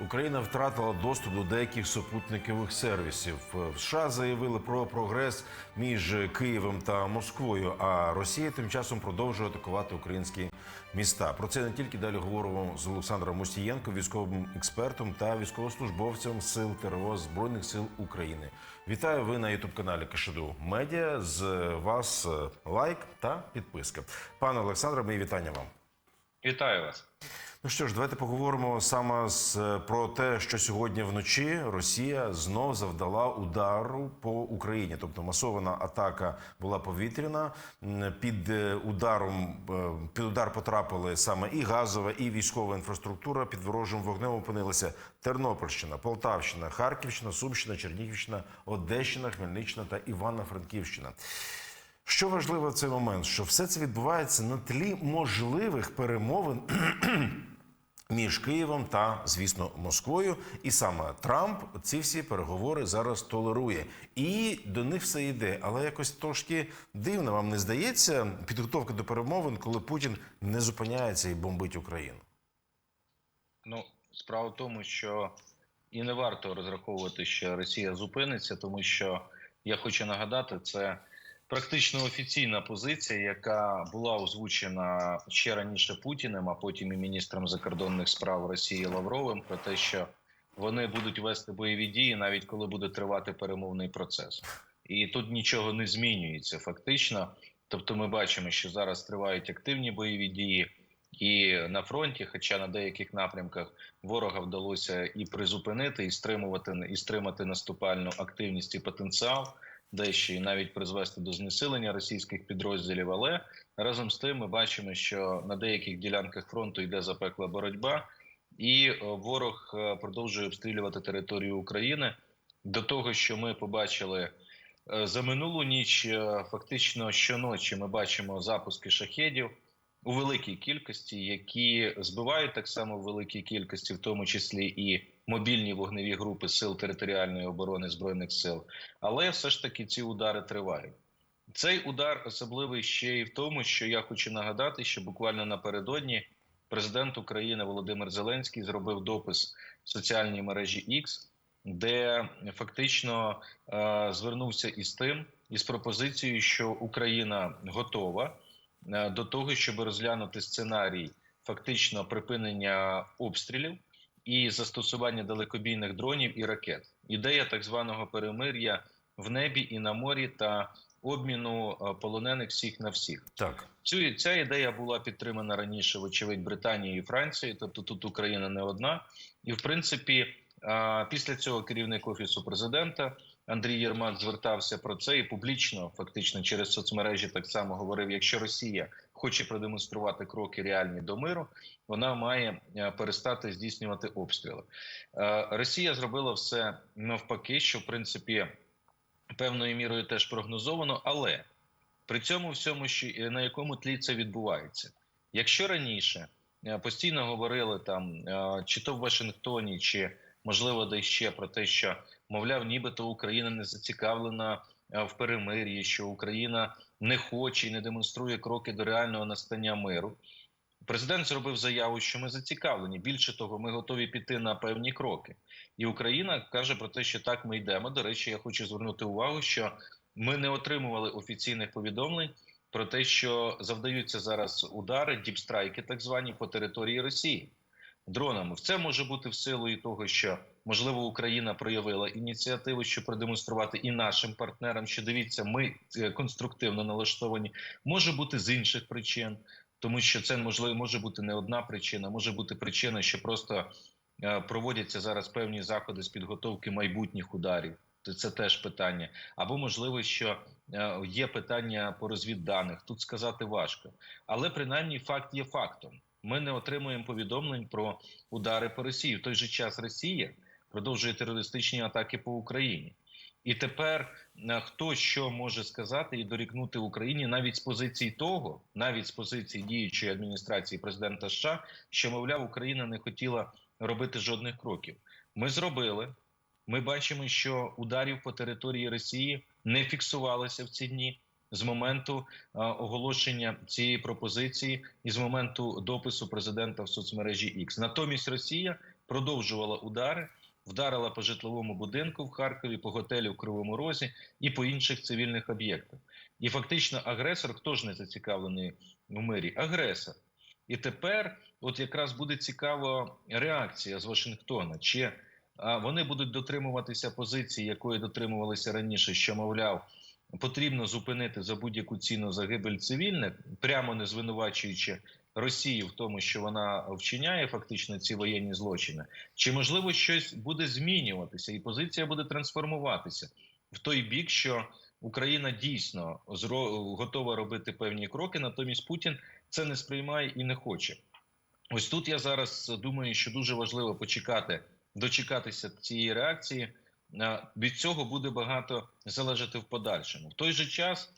Україна втратила доступ до деяких супутникових сервісів. В США заявили про прогрес між Києвом та Москвою. А Росія тим часом продовжує атакувати українські міста. Про це не тільки далі говоримо з Олександром Мустієнко, військовим експертом та військовослужбовцем сил ТРО Збройних сил України. Вітаю ви на ютуб каналі Кашиду Медіа. З вас е, лайк та підписка. Пане Олександре, мої вітання вам. Вітаю вас. Ну що ж, давайте поговоримо саме з про те, що сьогодні вночі Росія знов завдала удару по Україні. Тобто масована атака була повітряна. Під е, ударом е, під удар потрапили саме і газова, і військова інфраструктура. Під ворожим вогнем опинилися Тернопільщина, Полтавщина, Харківщина, Сумщина, Чернігівщина, Одещина, Хмельниччина та Івано-Франківщина. Що важливо в цей момент, що все це відбувається на тлі можливих перемовин між Києвом та, звісно, Москвою. І саме Трамп ці всі переговори зараз толерує. І до них все йде. Але якось трошки дивно вам не здається підготовка до перемовин, коли Путін не зупиняється і бомбить Україну. Ну, справа в тому, що і не варто розраховувати, що Росія зупиниться, тому що я хочу нагадати, це практично офіційна позиція, яка була озвучена ще раніше Путіним, а потім і міністром закордонних справ Росії Лавровим, про те, що вони будуть вести бойові дії, навіть коли буде тривати перемовний процес. І тут нічого не змінюється фактично. Тобто, ми бачимо, що зараз тривають активні бойові дії. І на фронті, хоча на деяких напрямках ворога вдалося і призупинити, і стримувати і стримати наступальну активність і потенціал, дещо і навіть призвести до знесилення російських підрозділів. Але разом з тим ми бачимо, що на деяких ділянках фронту йде запекла боротьба, і е, ворог е, продовжує обстрілювати територію України. До того, що ми побачили е, за минулу ніч, фактично щоночі ми бачимо запуски шахедів у великій кількості, які збивають так само в великій кількості, в тому числі і мобільні вогневі групи сил територіальної оборони збройних сил. Але все ж таки ці удари тривають. Цей удар особливий ще й в тому, що я хочу нагадати, що буквально напередодні президент України Володимир Зеленський зробив допис в соціальній мережі X, де фактично е, звернувся із тим, із пропозицією, що Україна готова е, до того, щоб розглянути сценарій фактично припинення обстрілів і застосування далекобійних дронів і ракет. Ідея так званого перемир'я в небі і на морі та обміну е, полонених всіх на всіх. Так, Цю ця ідея була підтримана раніше, вочевидь, Британією і Францією. Тобто тут Україна не одна. І в принципі, після цього керівник офісу президента Андрій Єрмак звертався про це і публічно, фактично через соцмережі, так само говорив: якщо Росія хоче продемонструвати кроки реальні до миру, вона має е, перестати здійснювати обстріли. Е, Росія зробила все навпаки, що в принципі певною мірою теж прогнозовано, але при цьому всьому, що е, на якому тлі це відбувається. Якщо раніше постійно говорили там, чи то в Вашингтоні, чи можливо десь ще про те, що мовляв, нібито Україна не зацікавлена е, в перемир'ї, що Україна не хоче і не демонструє кроки до реального настання миру. Президент зробив заяву, що ми зацікавлені. Більше того, ми готові піти на певні кроки. І Україна каже про те, що так ми йдемо. До речі, я хочу звернути увагу, що ми не отримували офіційних повідомлень про те, що завдаються зараз удари, діпстрайки, так звані по території Росії дронами. Це може бути в силу і того, що можливо Україна проявила ініціативу, щоб продемонструвати і нашим партнерам, що дивіться, ми е, конструктивно налаштовані. Може бути з інших причин, тому що це можливо може бути не одна причина, може бути причина, що просто е, проводяться зараз певні заходи з підготовки майбутніх ударів. Це теж питання. Або можливо, що е, є питання по розвідданих. Тут сказати важко, але принаймні факт є фактом. Ми не отримуємо повідомлень про удари по Росії. В той же час Росія продовжує терористичні атаки по Україні. І тепер е, хто що може сказати і дорікнути Україні навіть з позиції того, навіть з позиції діючої адміністрації президента США, що мовляв, Україна не хотіла робити жодних кроків. Ми зробили. Ми бачимо, що ударів по території Росії не фіксувалося в ці дні з моменту е, оголошення цієї пропозиції і з моменту допису президента в соцмережі X. Натомість Росія продовжувала удари, вдарила по житловому будинку в Харкові, по готелю в Кривому Розі і по інших цивільних об'єктах. І фактично агресор, хто ж не зацікавлений в мирі? Агресор. І тепер, от якраз буде цікава реакція з Вашингтона. Чи вони будуть дотримуватися позиції, якої дотримувалися раніше, що мовляв, потрібно зупинити за будь-яку ціну загибель цивільних, прямо не звинувачуючи Росію в тому, що вона вчиняє фактично ці воєнні злочини, чи можливо щось буде змінюватися, і позиція буде трансформуватися в той бік, що Україна дійсно готова робити певні кроки, натомість Путін це не сприймає і не хоче. Ось тут я зараз думаю, що дуже важливо почекати, дочекатися цієї реакції. Е, Від цього буде багато залежати в подальшому. В той же час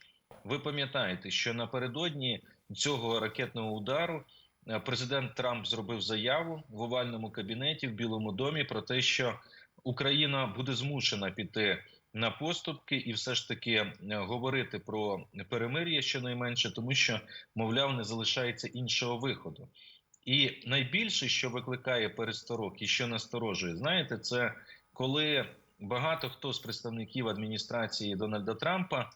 ви пам'ятаєте, що напередодні цього ракетного удару е, президент Трамп зробив заяву в овальному кабінеті в Білому домі про те, що Україна буде змушена піти на поступки і все ж таки е, говорити про перемир'я щонайменше, тому що, мовляв, не залишається іншого виходу. І найбільше, що викликає пересторог і що насторожує, знаєте, це коли багато хто з представників адміністрації Дональда Трампа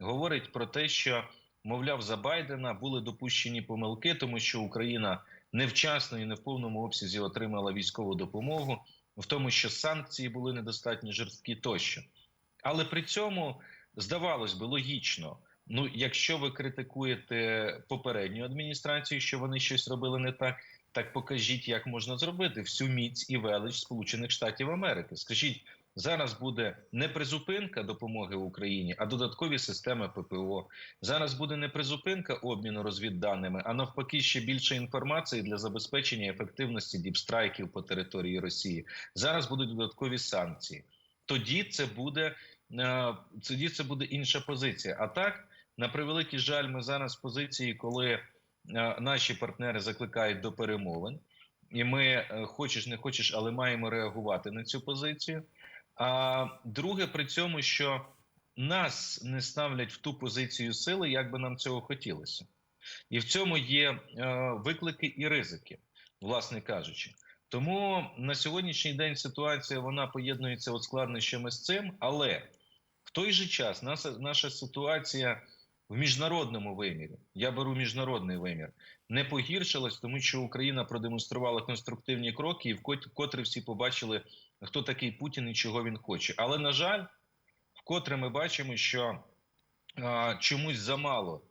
говорить про те, що мовляв за Байдена були допущені помилки, тому що Україна невчасно і не в повному обсязі отримала військову допомогу, в тому, що санкції були недостатньо жорсткі тощо. Але при цьому здавалось би логічно. Ну, якщо ви критикуєте попередню адміністрацію, що вони щось робили не так, так покажіть, як можна зробити всю міць і велич Сполучених Штатів Америки. Скажіть, зараз буде не призупинка допомоги Україні, а додаткові системи ППО. Зараз буде не призупинка обміну розвідданими, а навпаки, ще більше інформації для забезпечення ефективності діпстрайків по території Росії. Зараз будуть додаткові санкції. Тоді це буде е, тоді це буде інша позиція. А так, на превеликий жаль, ми зараз в позиції, коли е, наші партнери закликають до перемовин, і ми, е, хочеш не хочеш, але маємо реагувати на цю позицію. А друге, при цьому, що нас не ставлять в ту позицію сили, як би нам цього хотілося, і в цьому є е, виклики і ризики, власне кажучи. Тому на сьогоднішній день ситуація вона поєднується от складнощами з цим, але в той же час наша, наша ситуація в міжнародному вимірі, я беру міжнародний вимір, не погіршилась, тому що Україна продемонструвала конструктивні кроки, і вкотре всі побачили, хто такий Путін і чого він хоче. Але на жаль, вкотре ми бачимо, що а, чомусь замало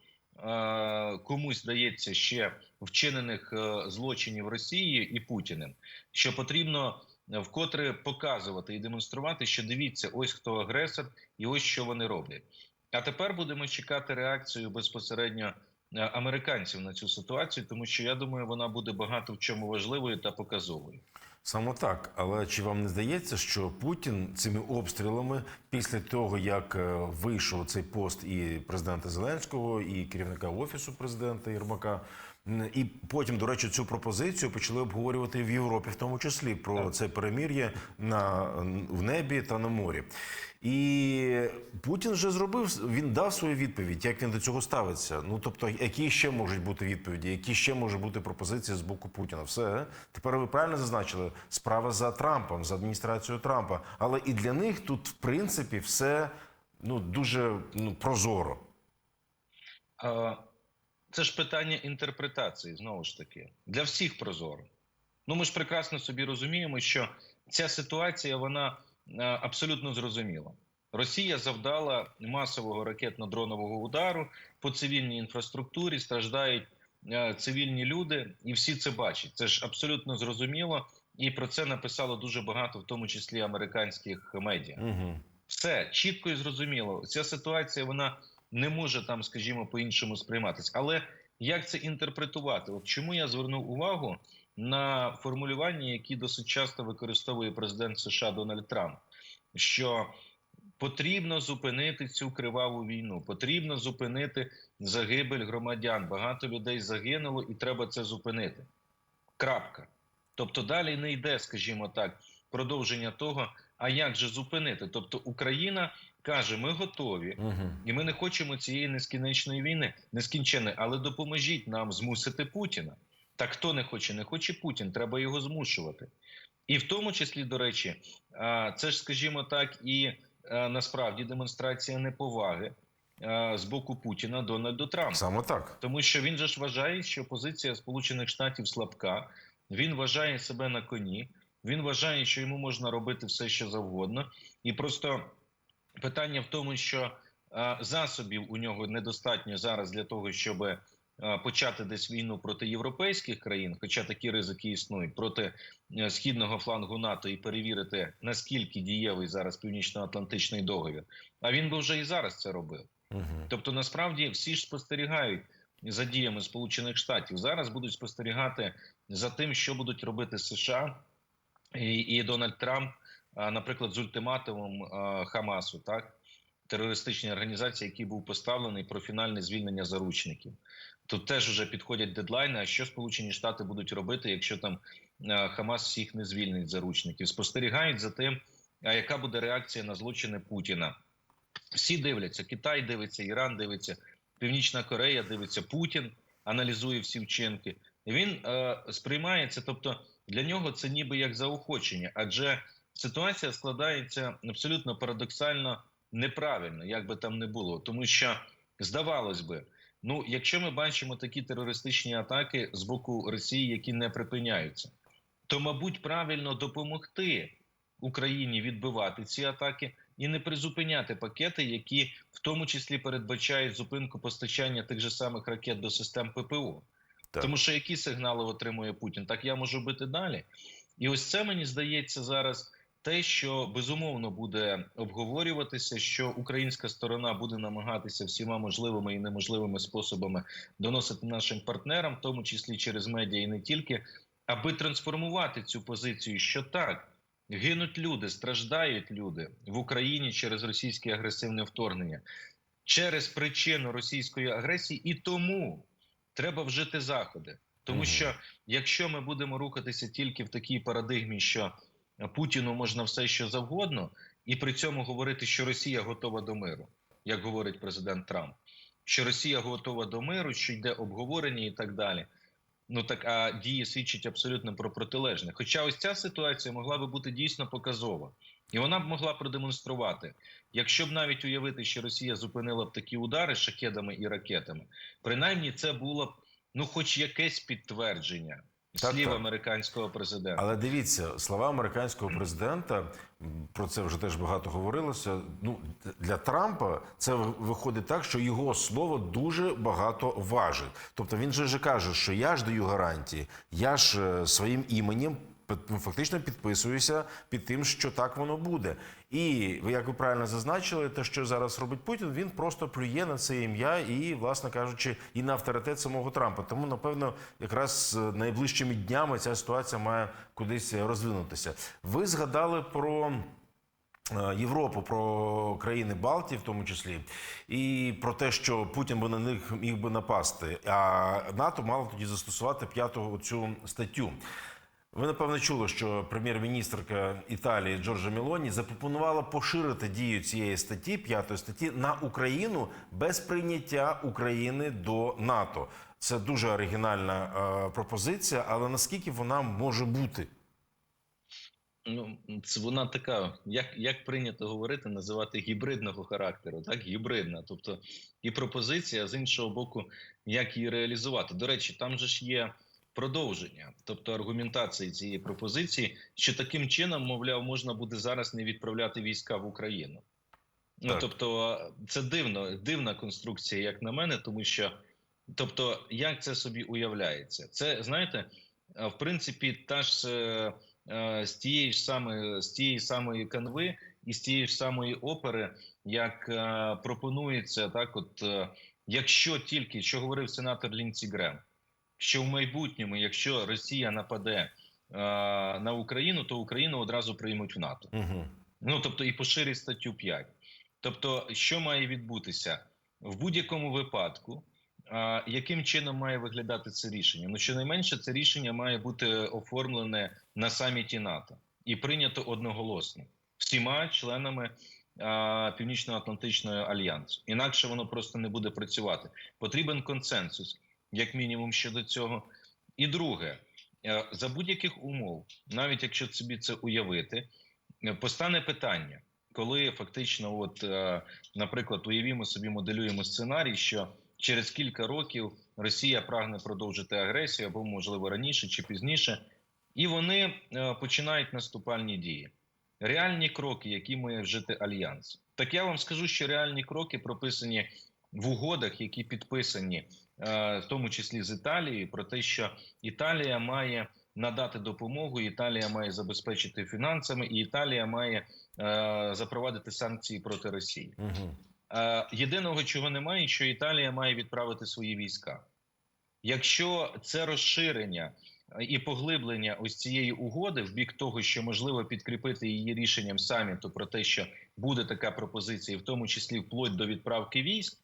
комусь дається ще вчинених е, злочинів Росії і Путіним, що потрібно вкотре показувати і демонструвати, що дивіться, ось хто агресор, і ось що вони роблять. А тепер будемо чекати реакцію безпосередньо е, американців на цю ситуацію, тому що я думаю, вона буде багато в чому важливою та показовою. Саме так, але чи вам не здається, що Путін цими обстрілами після того, як е, вийшов цей пост і президента Зеленського, і керівника офісу президента Єрмака, і потім, до речі, цю пропозицію почали обговорювати в Європі, в тому числі про це перемір'я на в небі та на морі. І Путін вже зробив він дав свою відповідь, як він до цього ставиться. Ну тобто, які ще можуть бути відповіді, які ще можуть бути пропозиції з боку Путіна. Все тепер ви правильно зазначили справа за Трампом, за адміністрацією Трампа. Але і для них тут, в принципі, все ну дуже ну прозоро. А, Це ж питання інтерпретації знову ж таки для всіх прозоро. Ну ми ж прекрасно собі розуміємо, що ця ситуація вона е, абсолютно зрозуміла. Росія завдала масового ракетно-дронового удару по цивільній інфраструктурі, страждають е, цивільні люди, і всі це бачать. Це ж абсолютно зрозуміло, і про це написало дуже багато, в тому числі американських медіа. Угу. Все чітко і зрозуміло. Ця ситуація вона не може там, скажімо, по-іншому сприйматися. Але як це інтерпретувати? От чому я звернув увагу на формулювання, які досить часто використовує президент США Дональд Трамп, що потрібно зупинити цю криваву війну, потрібно зупинити загибель громадян. Багато людей загинуло, і треба це зупинити. Крапка. Тобто далі не йде, скажімо так, продовження того, а як же зупинити? Тобто Україна каже, ми готові, Угу. і ми не хочемо цієї нескінченної війни, нескінченої, але допоможіть нам змусити Путіна. Так хто не хоче? Не хоче Путін. Треба його змушувати. І в тому числі, до речі, це ж, скажімо так, і насправді демонстрація неповаги з боку Путіна Дональду Трампу. Саме так. Тому що він же ж вважає, що позиція Сполучених Штатів слабка. Він вважає себе на коні. Він вважає, що йому можна робити все, що завгодно. І просто питання в тому, що е, засобів у нього недостатньо зараз для того, щоб е, почати десь війну проти європейських країн, хоча такі ризики існують проти е, східного флангу НАТО і перевірити наскільки дієвий зараз північно-атлантичний договір. А він би вже і зараз це робив. Угу. Тобто, насправді всі ж спостерігають за діями Сполучених Штатів. Зараз будуть спостерігати за тим, що будуть робити США і, і Дональд Трамп, наприклад, з ультиматумом Хамасу, так терористичній організації, який був поставлений про фінальне звільнення заручників. Тут теж вже підходять дедлайни. А що Сполучені Штати будуть робити, якщо там Хамас всіх не звільнить заручників? Спостерігають за тим, а яка буде реакція на злочини Путіна. Всі дивляться, Китай дивиться, Іран дивиться, Північна Корея дивиться, Путін аналізує всі вчинки. Він е, сприймає це, тобто для нього це ніби як заохочення, адже ситуація складається абсолютно парадоксально неправильно, як би там не було, тому що здавалось би, ну якщо ми бачимо такі терористичні атаки з боку Росії, які не припиняються, то мабуть правильно допомогти Україні відбивати ці атаки і не призупиняти пакети, які в тому числі передбачають зупинку постачання тих же самих ракет до систем ППО. Так. Тому що які сигнали отримує Путін, так я можу бити далі. І ось це мені здається зараз те, що безумовно буде обговорюватися, що українська сторона буде намагатися всіма можливими і неможливими способами доносити нашим партнерам, в тому числі через медіа і не тільки, аби трансформувати цю позицію, що так. Гинуть люди, страждають люди в Україні через російське агресивне вторгнення, через причину російської агресії, і тому треба вжити заходи. Тому що якщо ми будемо рухатися тільки в такій парадигмі, що Путіну можна все що завгодно, і при цьому говорити, що Росія готова до миру, як говорить президент Трамп, що Росія готова до миру, що йде обговорення і так далі. Ну так а дії свідчать абсолютно про протилежне. Хоча ось ця ситуація могла би бути дійсно показова, і вона б могла продемонструвати, якщо б навіть уявити, що Росія зупинила б такі удари шахедами і ракетами, принаймні це було б ну, хоч якесь підтвердження слів так. американського президента. Але дивіться, слова американського президента про це вже теж багато говорилося. Ну для Трампа це виходить так, що його слово дуже багато важить. Тобто він же каже, що я ж даю гарантії, я ж е, своїм іменем. Ну, Фактично підписуюся під тим, що так воно буде, і як ви правильно зазначили, те, що зараз робить Путін, він просто плює на це ім'я і, власне кажучи, і на авторитет самого Трампа. Тому, напевно, якраз е, найближчими днями ця ситуація має кудись розвинутися. Ви згадали про. е, Європу про країни Балтії, в тому числі, і про те, що Путін би на них міг би напасти. А НАТО мало тоді застосувати п'яту цю статтю. Ви напевно чули, що прем'єр-міністрка Італії Джорджа Мелоні запропонувала поширити дію цієї статті, п'ятої статті, на Україну без прийняття України до НАТО. Це дуже оригінальна е, пропозиція, але наскільки вона може бути? Ну, це вона така, як, як прийнято говорити, називати гібридного характеру, так? Гібридна. Тобто і пропозиція, з іншого боку, як її реалізувати. До речі, там же ж є продовження, тобто аргументації цієї пропозиції, що таким чином, мовляв, можна буде зараз не відправляти війська в Україну. Ну, тобто, це дивно, дивна конструкція, як на мене, тому що, тобто, як це собі уявляється? Це знаєте, е, в принципі, та ж е, е, з тієї ж самої з тієї самої канви і з тієї ж самої опери, як пропонується, так, от якщо тільки що говорив сенатор Лінці Грем, що в майбутньому, якщо Росія нападе е, на Україну, то Україну одразу приймуть в НАТО. Угу. Ну тобто і поширить статтю 5. Тобто, що має відбутися в будь-якому випадку, а, яким чином має виглядати це рішення? Ну, щонайменше, це рішення має бути оформлене на саміті НАТО і прийнято одноголосно всіма членами Північно-Атлантичного альянсу. Інакше воно просто не буде працювати. Потрібен консенсус, як мінімум, щодо цього. І друге, е, за будь-яких умов, навіть якщо собі це уявити, е, постане питання, коли фактично, от, е, наприклад, уявімо собі, моделюємо сценарій, що через кілька років Росія прагне продовжити агресію або, можливо, раніше чи пізніше, і вони починають наступальні дії. Реальні кроки, які має вжити альянс. Так я вам скажу, що реальні кроки прописані в угодах, які підписані, в тому числі з Італією, про те, що Італія має надати допомогу, Італія має забезпечити фінансами, і Італія має е, запровадити санкції проти Росії. Угу. Е, єдиного, чого немає, що Італія має відправити свої війська. Якщо це розширення е, і поглиблення ось цієї угоди в бік того, що можливо підкріпити її рішенням саміту про те, що буде така пропозиція, в тому числі вплоть до відправки військ,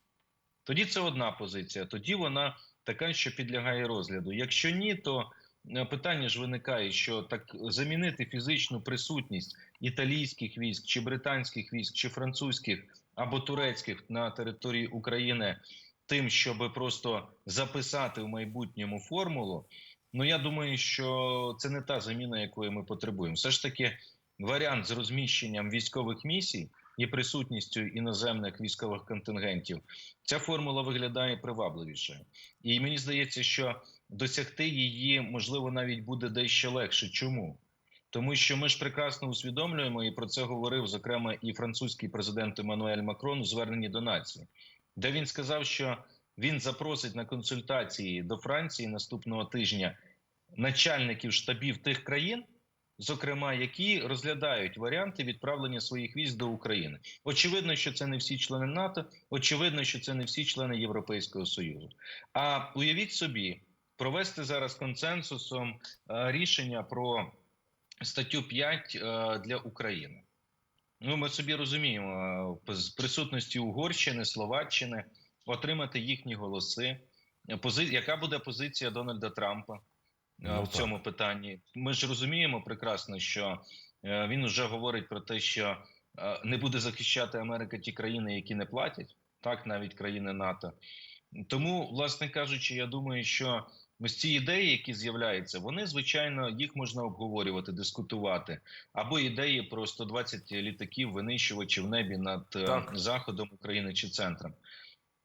тоді це одна позиція. Тоді вона така, що підлягає розгляду. Якщо ні, то е, питання ж виникає, що так замінити фізичну присутність італійських військ, чи британських військ, чи французьких або турецьких на території України тим, щоб просто записати в майбутньому формулу. Ну я думаю, що це не та заміна, якої ми потребуємо. Все ж таки, варіант з розміщенням військових місій і присутністю іноземних військових контингентів, ця формула виглядає привабливіше. І мені здається, що досягти її можливо навіть буде дещо легше. Чому? Тому що ми ж прекрасно усвідомлюємо, і про це говорив зокрема і французький президент Еммануель Макрон у зверненні до нації, де він сказав, що він запросить на консультації до Франції наступного тижня начальників штабів тих країн, зокрема, які розглядають варіанти відправлення своїх військ до України. Очевидно, що це не всі члени НАТО, очевидно, що це не всі члени Європейського Союзу. А уявіть собі, провести зараз консенсусом е, рішення про статтю 5 е, для України. Ну, ми собі розуміємо, е, з присутності Угорщини, Словаччини отримати їхні голоси. Пози... Яка буде позиція Дональда Трампа Ну, в так. цьому питанні? Ми ж розуміємо прекрасно, що е, він вже говорить про те, що е, не буде захищати Америка ті країни, які не платять, так навіть країни НАТО. Тому, власне кажучи, я думаю, що ось ці ідеї, які з'являються, вони звичайно їх можна обговорювати, дискутувати. Або ідеї про 120 літаків винищувачів в небі над е, Так. заходом України чи центром.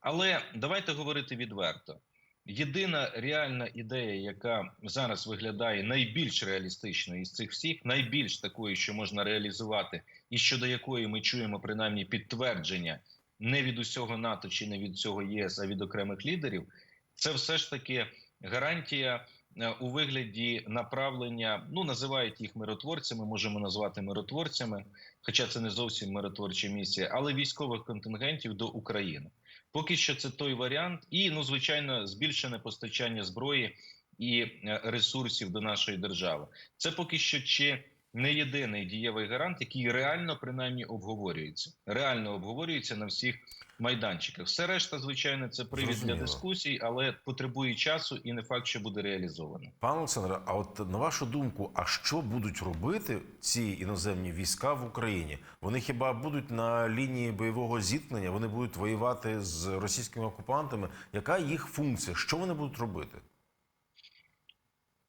Але давайте говорити відверто. Єдина реальна ідея, яка зараз виглядає найбільш реалістичною із цих всіх, найбільш такою, що можна реалізувати, і щодо якої ми чуємо принаймні підтвердження не від усього НАТО чи не від всього ЄС, а від окремих лідерів, це все ж таки гарантія е, у вигляді направлення. Ну називають їх миротворцями, можемо назвати миротворцями, хоча це не зовсім миротворча місія, але військових контингентів до України. Поки що це той варіант, і ну звичайно, збільшене постачання зброї і е, ресурсів до нашої держави. Це поки що чи не єдиний дієвий гарант, який реально принаймні обговорюється. Реально обговорюється на всіх майданчиках. Все решта, звичайно, це привід Зрозуміло. для дискусій, але потребує часу і не факт, що буде реалізовано. Пане Олександре, а от на вашу думку, а що будуть робити ці іноземні війська в Україні? Вони хіба будуть на лінії бойового зіткнення? Вони будуть воювати з російськими окупантами? Яка їх функція? Що вони будуть робити?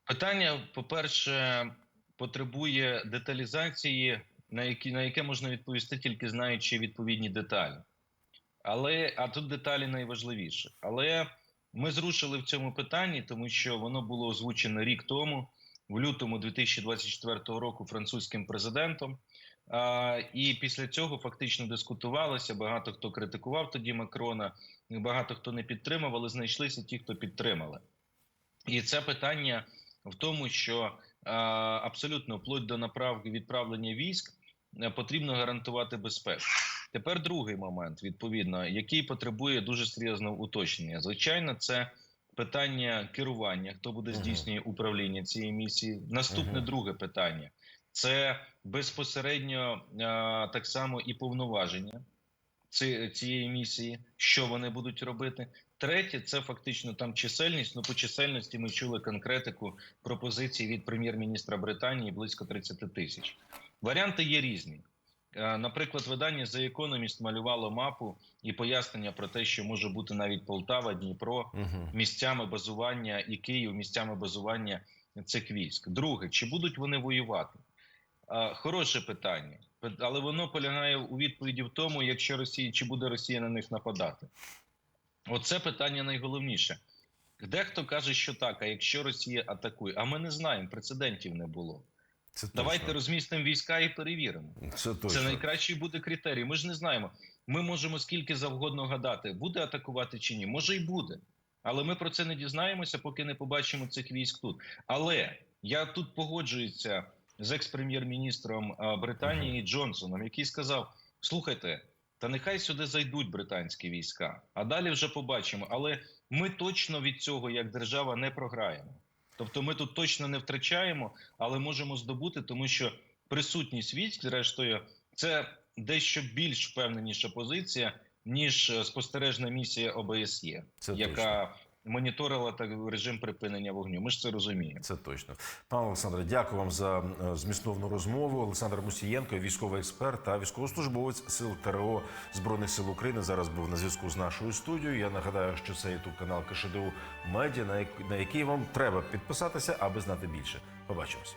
Питання, по-перше, потребує деталізації, на які на яке можна відповісти, тільки знаючи відповідні деталі. Але а тут деталі найважливіше. Але ми зрушили в цьому питанні, тому що воно було озвучено рік тому, в лютому 2024 року, французьким президентом. А, і після цього фактично дискутувалося. Багато хто критикував тоді Макрона, багато хто не підтримав, але знайшлися ті, хто підтримали. І це питання в тому, що абсолютно вплоть до направки відправлення військ е, потрібно гарантувати безпеку. Тепер другий момент, відповідно, який потребує дуже серйозного уточнення. Звичайно, це питання керування, хто буде здійснює управління цієї місії. Наступне друге питання це безпосередньо так само і повноваження цієї місії, що вони будуть робити. Третє це фактично там чисельність. Ну по чисельності ми чули конкретику пропозиції від прем'єр-міністра Британії близько 30 тисяч. Варіанти є різні. Е, Наприклад, видання The Economist малювало мапу і пояснення про те, що може бути навіть Полтава, Дніпро місцями базування і Київ місцями базування цих військ. Друге, чи будуть вони воювати? Е, Хороше питання, але воно полягає у відповіді в тому, якщо Росія чи буде Росія на них нападати. Оце питання найголовніше. Дехто каже, що так, а якщо Росія атакує, а ми не знаємо, прецедентів не було. Це точно. Давайте розмістимо війська і перевіримо. Це точно. Це найкращий буде критерій. Ми ж не знаємо. Ми можемо скільки завгодно гадати, буде атакувати чи ні. Може й буде. Але ми про це не дізнаємося, поки не побачимо цих військ тут. Але я тут погоджуюся з екс-прем'єр-міністром Британії Джонсоном, який сказав: слухайте, та нехай сюди зайдуть британські війська, а далі вже побачимо. Але ми точно від цього, як держава, не програємо. Тобто, ми тут точно не втрачаємо, але можемо здобути, тому що присутність військ, зрештою, це дещо більш впевненіша позиція, ніж е, спостережна місія ОБСЄ, Це яка моніторила так режим припинення вогню. Ми ж це розуміємо. Це точно. Пане Олександре, дякую вам за е, змістовну розмову. Олександр Мусієнко, військовий експерт та військовослужбовець сил ТРО Збройних сил України, зараз був на зв'язку з нашою студією. Я нагадаю, що це ютуб канал КШДУ Медіа, на як- на який вам треба підписатися, аби знати більше. Побачимось.